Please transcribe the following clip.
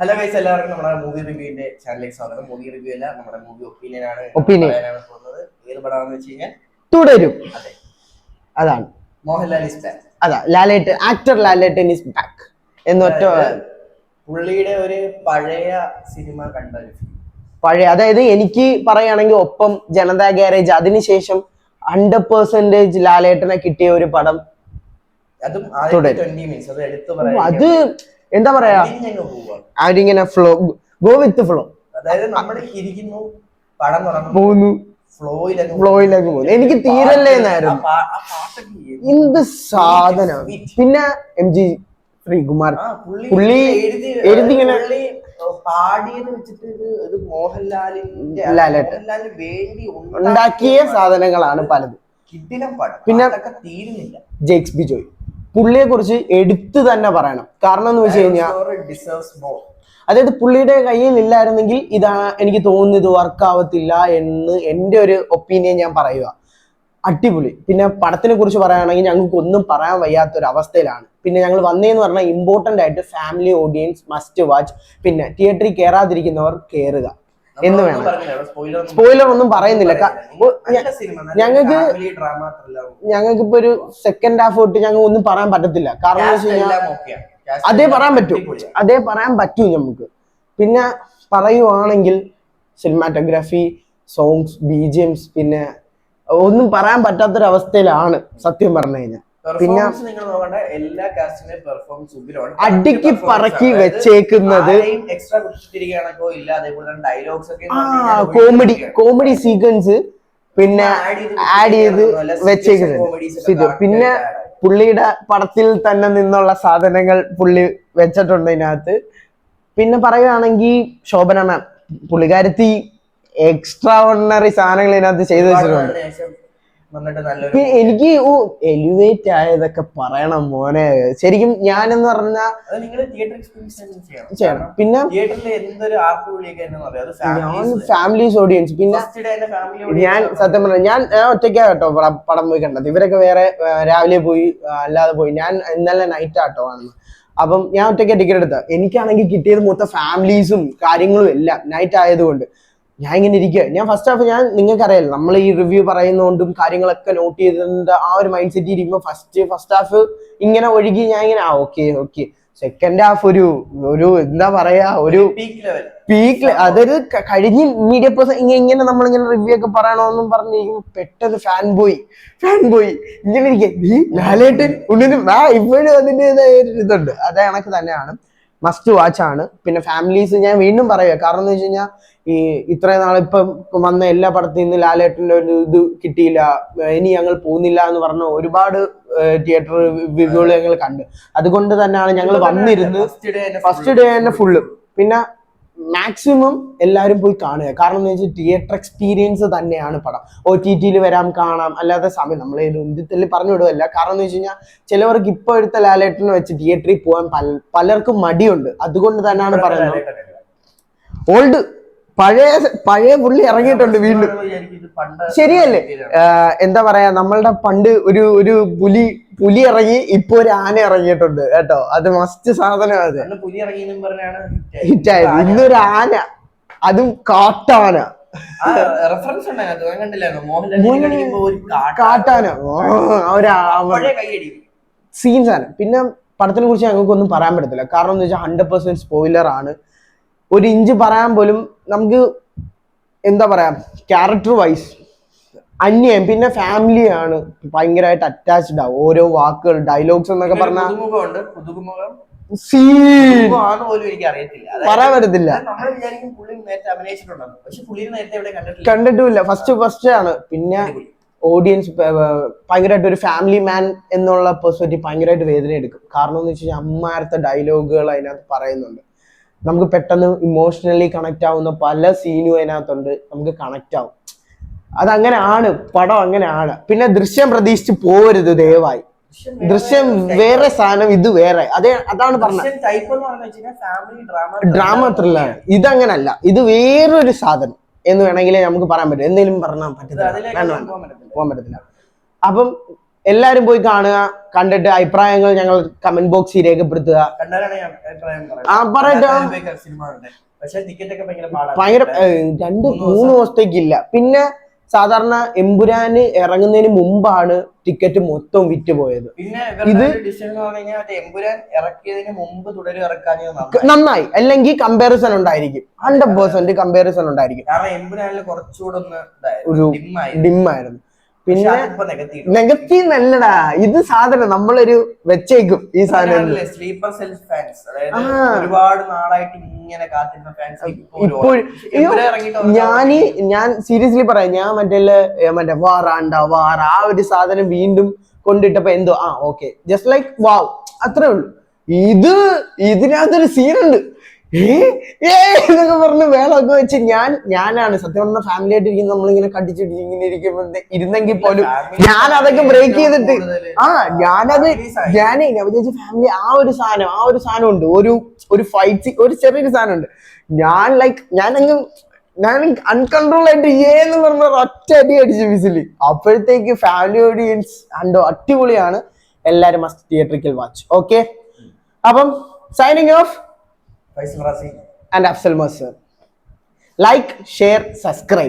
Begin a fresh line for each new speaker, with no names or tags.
Hello guys എല്ലാവർക്കും നമ്മുടെ movie റിവ്യൂവിന്റെ ചാനലിലേക്ക് സ്വാഗതം. മൂവി റിവ്യൂ അല്ല നമ്മുടെ മൂവി ഒപ്പീനിയൻ ആണ്
Opinion.
പറയാനാണ് പോകുന്നത്. ഏത് പടമാണെന്ന് വെച്ച് കഴിഞ്ഞാൽ
തുടരും.
അതെ.
അതാണ്.
മോഹൻലാൽ ഇസ് ബാക്ക്
അതാ ലാലേട്ട് ആക്ടർ ലാലേട്ടൻ ഇസ് ബാക്ക് എന്നൊറ്റ
പുള്ളിയുടെ ഒരു പഴയ സിനിമ കണ്ട ഒരു
പഴയ അതായത് എനിക്ക് പറയുകയാണെങ്കിൽ ഒപ്പം ജനതാ ഗ്യാരേജ് അതിനുശേഷം ഹൺഡ്രഡ് പെർസെന്റേജ് ലാലേട്ടനെ കിട്ടിയ ഒരു പടം
അതും
തുടരും.
ട്വന്റി മിനിറ്റ്സ് അത് എടുത്തു
അത് എന്താ പറയാ? അവരിങ്ങനെ ഫ്ലോ ഗോ വിത്ത് ഫ്ലോ
അതായത് നമ്മൾ ഇരിക്കുന്നു പടം തുടങ്ങുന്നു
പോകുന്നു.
ഫ്ലോയിലൊക്കെ
പോകുന്നു. എനിക്ക് തീരല്ലേ എന്നായിരുന്നു. എന്ത് സാധന. പിന്നെ എം ജി ശ്രീകുമാർ. പുള്ളി
എഴുതിങ്ങനെ
എഴുതി ഇങ്ങനെ-
പുള്ളി പാടിയത് വെച്ചിട്ട് ഇത് ഇത് മോഹൻലാലിന്റെ വേണ്ടി
ഉണ്ടാക്കിയ സാധനങ്ങളാണ് പലത്.
കിടിലം പടം
പിന്നെ-
തീരുന്നില്ല.
ജെയ്ക്സ് ബിജോയ് പുള്ളിയെ കുറിച്ച് എടുത്തു തന്നെ പറയണം. കാരണം എന്ന് വെച്ച് കഴിഞ്ഞാൽ അതായത് പുള്ളിയുടെ കയ്യിൽ ഇല്ലായിരുന്നെങ്കിൽ ഇതാണ് എനിക്ക് തോന്നുന്നത് വർക്ക് ആവത്തില്ല എന്ന് എന്റെ ഒരു ഒപ്പീനിയൻ ഞാൻ പറയുക. അടിപൊളി. പിന്നെ പടത്തിനെ കുറിച്ച് പറയുകയാണെങ്കിൽ ഞങ്ങൾക്ക് ഒന്നും പറയാൻ വയ്യാത്ത ഒരു അവസ്ഥയിലാണ് പിന്നെ ഞങ്ങൾ വന്നേന്ന് പറഞ്ഞാൽ ഇമ്പോർട്ടന്റ് ആയിട്ട് ഫാമിലി ഓഡിയൻസ് മസ്റ്റ് വാച്ച് പിന്നെ തിയേറ്ററിൽ കയറാതിരിക്കുന്നവർ കയറുക എന്ന് വേണം. സ്പോയിലർ ഒന്നും പറയുന്നില്ല. ഞങ്ങൾക്ക് ഞങ്ങൾക്ക് ഇപ്പൊ ഒരു സെക്കൻഡ് ഹാഫ് തൊട്ട് ഞങ്ങൾ ഒന്നും പറയാൻ പറ്റത്തില്ല. കാരണം എന്ന് വെച്ച് കഴിഞ്ഞാൽ അതേ പറയാൻ പറ്റൂ. അതേ പറയാൻ പറ്റൂ നമുക്ക് പിന്നെ പറയുവാണെങ്കിൽ cinematography songs B G Ms പിന്നെ ഒന്നും പറയാൻ പറ്റാത്തൊരവസ്ഥയിലാണ് സത്യം പറഞ്ഞു കഴിഞ്ഞാൽ പിന്നെ
നിങ്ങൾ നോക്കണ്ട എല്ലാ കാസ്റ്റിന്റെയും
അടുക്കി പറക്കി വെച്ചേക്കുന്നത്
എക്സ്ട്രാ ഇല്ല അതേപോലെ ഡയലോഗ്സ് ഒക്കെ
കോമഡി കോമഡി സീക്വൻസ് പിന്നെ ആഡ് ചെയ്ത് വെച്ചേക്കുന്നുണ്ട് പിന്നെ പുള്ളിയുടെ പടത്തിൽ തന്നെ നിന്നുള്ള സാധനങ്ങൾ പുള്ളി വെച്ചിട്ടുണ്ട് ഇതിനകത്ത്. പിന്നെ പറയുകയാണെങ്കിൽ ശോഭന മാം പുള്ളിക്കാരത്തി എക്സ്ട്രാ ഓർഡിനറി സാധനങ്ങൾ ഇതിനകത്ത് ചെയ്തു വെച്ചിട്ടുണ്ട്. എനിക്ക് ഓ എലിവേറ്റ് ആയതൊക്കെ പറയണം മോനെ. ശരിക്കും ഞാനെന്ന് പറഞ്ഞാ
അത് നിങ്ങൾ തിയേറ്റർ എക്സ്പീരിയൻസ് തന്നെ ചെയ്യണം.
പിന്നെ ഫാമിലീസ് ഓഡിയൻസ് പിന്നെ ഞാൻ സത്യം പറഞ്ഞു ഞാൻ ഞാൻ ഒറ്റയ്ക്കാ കേട്ടോ പടം പോയി കണ്ടത്. ഇവരൊക്കെ വേറെ രാവിലെ പോയി അല്ലാതെ പോയി. ഞാൻ ഇന്നലെ നൈറ്റ് ആട്ടോ ആണെന്ന് അപ്പം ഞാൻ ഒറ്റയ്ക്ക് ടിക്കറ്റ് എടുത്ത എനിക്കാണെങ്കിൽ കിട്ടിയത് മൊത്തം ഫാമിലീസും കാര്യങ്ങളും എല്ലാം നൈറ്റ് ആയതുകൊണ്ട്. ഞാൻ ഇങ്ങനെ ഇരിക്കുക ഞാൻ ഫസ്റ്റ് ഹാഫ് ഞാൻ നിങ്ങൾക്ക് അറിയാലോ നമ്മൾ ഈ റിവ്യൂ പറയുന്നതുകൊണ്ടും കാര്യങ്ങളൊക്കെ നോട്ട് ചെയ്തതിന്റെ ആ ഒരു മൈൻഡ് സെറ്റ് ഇരിക്കുമ്പോൾ ഫസ്റ്റ് ഫസ്റ്റ് ഹാഫ് ഇങ്ങനെ ഒഴുകി ഞാൻ ഇങ്ങനെ ആ ഓക്കെ ഓക്കെ സെക്കൻഡ് ഹാഫ് ഒരു ഒരു എന്താ പറയാ ഒരു
പീക്ക്
അതൊരു കഴിഞ്ഞ് മീഡിയ പേഴ്സൺ ഇങ്ങനെ ഇങ്ങനെ നമ്മളിങ്ങനെ റിവ്യൂ ഒക്കെ പറയണമെന്നും പറഞ്ഞിരിക്കും പെട്ടെന്ന് ഫാൻ ബോയ് ഫാൻ ബോയ് ഇങ്ങനെ ഇരിക്കും നീ ലാലേട്ടൻ ആ ഇപ്പോഴും അതിന്റെതായ ഒരു ഇതുണ്ട്. അതേ കണക്ക് തന്നെയാണ്. മസ്റ്റ് വാച്ച് ആണ്. പിന്നെ ഫാമിലീസ് ഞാൻ വീണ്ടും പറയുക കാരണം എന്ന് വെച്ച് കഴിഞ്ഞാൽ ഈ ഇത്രയും നാൾ ഇപ്പം വന്ന എല്ലാ പടത്തിൽ നിന്ന് ലാലേട്ടന്റെ ഒരു ഇത് കിട്ടിയില്ല. ഇനി ഞങ്ങൾ പോകുന്നില്ല എന്ന് പറഞ്ഞ ഒരുപാട് തിയേറ്റർ റിവ്യൂകൾ ഞങ്ങൾ കണ്ട്. അതുകൊണ്ട് തന്നെയാണ് ഞങ്ങൾ വന്നിരുന്നത്
ഫസ്റ്റ് ഡേ
തന്നെ ഫുള്ള് പിന്നെ മാക്സിമം എല്ലാവരും പോയി കാണുക. കാരണം എന്ന് വെച്ചാൽ തിയേറ്റർ എക്സ്പീരിയൻസ് തന്നെയാണ് പടം. ഒ ടി ടിയിൽ വരാം കാണാം. അല്ലാതെ സമയം നമ്മൾ ഇന്ത്യത്തിൽ പറഞ്ഞു വിടുകയല്ല കാരണം എന്ന് വെച്ച് കഴിഞ്ഞാൽ ചിലവർക്ക് ഇപ്പോൾ എടുത്ത ലാലേട്ടനെ വെച്ച് തിയേറ്ററിൽ പോകാൻ പലർക്കും മടിയുണ്ട്. അതുകൊണ്ട് തന്നെയാണ് പറയുന്നത്. ഓൾഡ് പഴയ പഴയ പുള്ളി ഇറങ്ങിയിട്ടുണ്ട് വീണ്ടും. ശരിയല്ലേ? എന്താ പറയാ നമ്മളുടെ പണ്ട് ഒരു ഒരു പുലി പുലി ഇറങ്ങി ഇപ്പൊ ഒരു ആന ഇറങ്ങിയിട്ടുണ്ട് കേട്ടോ. അത് മസ്റ്റ് സാധനം അത്. ഹിറ്റായത്. ഇന്നൊരു ആന. അതും കാട്ടാന.
റെഫറൻസ്
കാട്ടാന. സീൻസ് ആണ് പിന്നെ പടത്തിനെ കുറിച്ച് ഞങ്ങൾക്ക് ഒന്നും പറയാൻ പറ്റത്തില്ല. കാരണം എന്ന് വെച്ചാൽ ഹൺഡ്രഡ് പെർസെന്റ് സ്പോയിലർ ആണ്. ഒരു ഇഞ്ച് പറയാൻ പോലും നമുക്ക് എന്താ പറയാ ക്യാരക്ടർ വൈസ് അന്യം പിന്നെ ഫാമിലിയാണ് ഭയങ്കരമായിട്ട് അറ്റാച്ച്ഡ് ആവും ഓരോ വാക്കുകൾ ഡയലോഗ്സ് എന്നൊക്കെ പറഞ്ഞാൽ പറയാൻ പറ്റത്തില്ല.
കണ്ടിട്ടില്ല.
ഫസ്റ്റ് ഫസ്റ്റ് ആണ്. പിന്നെ. ഓഡിയൻസ് ഭയങ്കരമായിട്ട് ഒരു ഫാമിലി മാൻ എന്നുള്ള പെർസ്പെക്റ്റീവ് ഭയങ്കരമായിട്ട് വേദന എടുക്കും. കാരണം എന്ന് വെച്ച് കഴിഞ്ഞാൽ അമ്മാരത്തെ ഡയലോഗുകൾ അതിനകത്ത് പറയുന്നുണ്ട്. നമുക്ക് പെട്ടെന്ന് ഇമോഷണലി കണക്ട് ആവുന്ന പല സീനും അതിനകത്തുണ്ട്. നമുക്ക് കണക്ട് ആവും. അതങ്ങനെയാണ് പടം അങ്ങനെയാണ്. പിന്നെ ദൃശ്യം പ്രതീക്ഷിച്ച് പോവരുത് ദയവായി. ദൃശ്യം വേറെ സാധനം ഇത് വേറെ. അതേ അതാണ് പറഞ്ഞത്
ഡ്രാമ
ത്രില്ലാണ് ഇതങ്ങനല്ല. ഇത് വേറൊരു സാധനം എന്ന് വേണമെങ്കിൽ നമുക്ക് പറയാൻ പറ്റും. എന്തെങ്കിലും പറഞ്ഞാൽ പറ്റത്തില്ല.
പോകാൻ പറ്റത്തില്ല.
അപ്പം എല്ലാരും പോയി കാണുക കണ്ടിട്ട് അഭിപ്രായങ്ങൾ ഞങ്ങൾ കമന്റ് ബോക്സിൽ രേഖപ്പെടുത്തുക. ആ, പറയട്ടെ.
ഭയങ്കര
രണ്ട് മൂന്ന് ദിവസത്തേക്കില്ല പിന്നെ സാധാരണ എമ്പുരാന് ഇറങ്ങുന്നതിന് മുമ്പാണ് ടിക്കറ്റ് മൊത്തം വിറ്റ് പോയത്.
പിന്നെ
ഇത്
നന്നായി.
അല്ലെങ്കിൽ കമ്പാരിസൺ ഉണ്ടായിരിക്കും. ഹൺഡ്രഡ് പെർസെന്റ് കമ്പാരിസൺ ഉണ്ടായിരിക്കും. ഒരു ഡിമ്മായിരുന്നു. പിന്നെ
നെഗറ്റീവ്
നല്ലടാ ഇത് സാധനം നമ്മളൊരു വെച്ചേക്കും ഈ സാധനം.
സ്ലീപ്പർ സെൽഫ് ഫാൻസ് ഒരുപാട് നാളായിട്ട് ഇങ്ങനെ കാത്തിരുന്ന ഫാൻസ്
ഞാൻ ഞാൻ സീരിയസ്ലി പറയാം. ഞാൻ മറ്റേ മറ്റേ വാറാണ്ട വാറ. ആ ഒരു സാധനം വീണ്ടും കൊണ്ടിട്ടപ്പോ എന്തോ ആ ഓക്കെ ജസ്റ്റ് ലൈക്ക് വാവ് അത്രേ ഉള്ളൂ. ഇത് ഇതിനകത്തൊരു സീനുണ്ട് എന്നൊക്കെ പറഞ്ഞ് വേളമൊക്കെ വെച്ച് ഞാൻ ഞാനാണ് സത്യം പറഞ്ഞ ഫാമിലി ആയിട്ട് ഇരിക്കുന്ന നമ്മളിങ്ങനെ കടിച്ചിട്ട് ഇങ്ങനെ ഇരിക്കുമ്പോൾ ഇരുന്നെങ്കിൽ പോലും ഞാൻ അതൊക്കെ ബ്രേക്ക് ചെയ്തിട്ട് ആ ഞാനത് ഞാനേ വിചാരിച്ച ഫാമിലി ആ ഒരു സാധനം ആ ഒരു സാധനം ഉണ്ട് ഒരു ഒരു ഫൈറ്റ് ഒരു ചെറിയൊരു സാധനം ഉണ്ട് ഞാൻ ലൈക്ക് ഞാൻ അങ്ങ് ഞാൻ അൺകൺട്രോൾ ആയിട്ട് ഏന്ന് പറഞ്ഞ ഒറ്റ അടി അടിച്ചു വിസിൽ അപ്പോഴത്തേക്ക് ഫാമിലി ഓഡിയൻസ് അണ്ടോ അടിപൊളിയാണ്. എല്ലാരും മസ്റ്റ് തിയേറ്ററിക്കൽ വാച്ച് ഓക്കെ അപ്പം signing off
Faisal Razi.
And Afsal Mazar like share subscribe